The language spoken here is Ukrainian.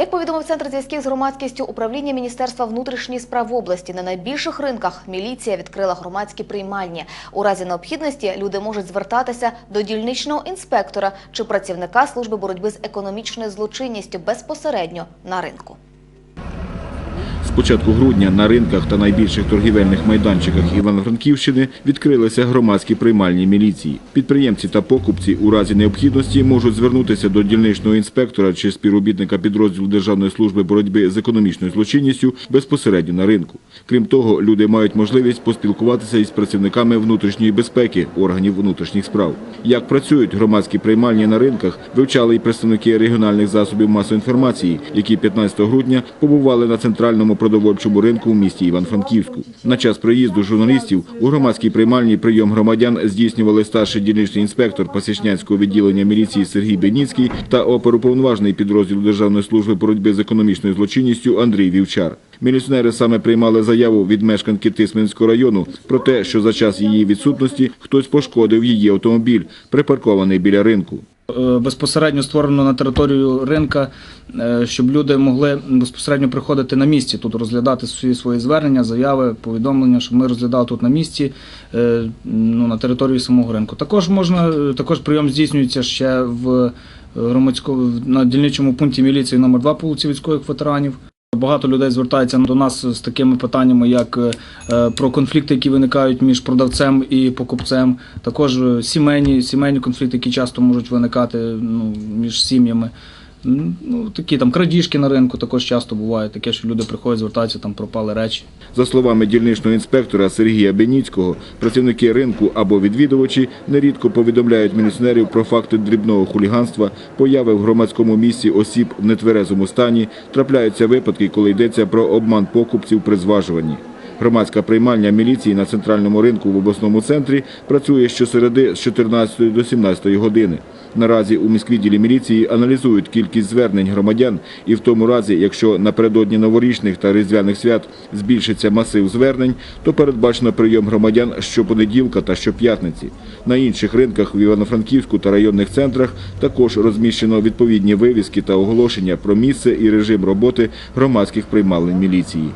Як повідомив центр зв'язків з громадськістю управління Міністерства внутрішніх справ області, на найбільших ринках міліція відкрила громадські приймальні. У разі необхідності люди можуть звертатися до дільничного інспектора чи працівника служби боротьби з економічною злочинністю безпосередньо на ринку. З початку грудня на ринках та найбільших торгівельних майданчиках Івано-Франківщини відкрилися громадські приймальні міліції. Підприємці та покупці у разі необхідності можуть звернутися до дільничного інспектора чи співробітника підрозділу Державної служби боротьби з економічною злочинністю безпосередньо на ринку. Крім того, люди мають можливість поспілкуватися із працівниками внутрішньої безпеки органів внутрішніх справ. Як працюють громадські приймальні на ринках, вивчали і представники регіональних засобів масової інформації, які 15 грудня побували на центральному продовольчому ринку в місті Іван-Франківську. На час приїзду журналістів у громадській приймальні прийом громадян здійснювали старший дільничний інспектор Пасічнянського відділення міліції Сергій Беніцький та оперуповноважений підрозділ Державної служби боротьби з економічною злочинністю Андрій Вівчар. Міліціонери саме приймали заяву від мешканки Тисменського району про те, що за час її відсутності хтось пошкодив її автомобіль, припаркований біля ринку. Е, безпосередньо створено на територію ринка, е, щоб люди могли безпосередньо приходити на місці, тут розглядати всі свої звернення, заяви, повідомлення, щоб ми розглядали тут на місці, е, ну, на території самого ринку. Також можна, також прийом здійснюється ще в громадському на дільничому пункті міліції номер 2 по вулиці військових ветеранів. Багато людей звертається до нас з такими питаннями, як е, про конфлікти, які виникають між продавцем і покупцем. Також е, сімейні, сімейні конфлікти, які часто можуть виникати ну, між сім'ями. Ну, такі там крадіжки на ринку також часто бувають. Таке, що люди приходять, звертаються, там пропали речі. За словами дільничного інспектора Сергія Беніцького, працівники ринку або відвідувачі нерідко повідомляють міліціонерів про факти дрібного хуліганства, появи в громадському місці осіб в нетверезому стані, трапляються випадки, коли йдеться про обман покупців при зважуванні. Громадська приймальня міліції на центральному ринку в обласному центрі працює щосереди з 14 до 17 години. Наразі у міськвідділі міліції аналізують кількість звернень громадян і в тому разі, якщо напередодні новорічних та різдвяних свят збільшиться масив звернень, то передбачено прийом громадян щопонеділка та щоп'ятниці. На інших ринках в Івано-Франківську та районних центрах також розміщено відповідні вивіски та оголошення про місце і режим роботи громадських приймалень міліції.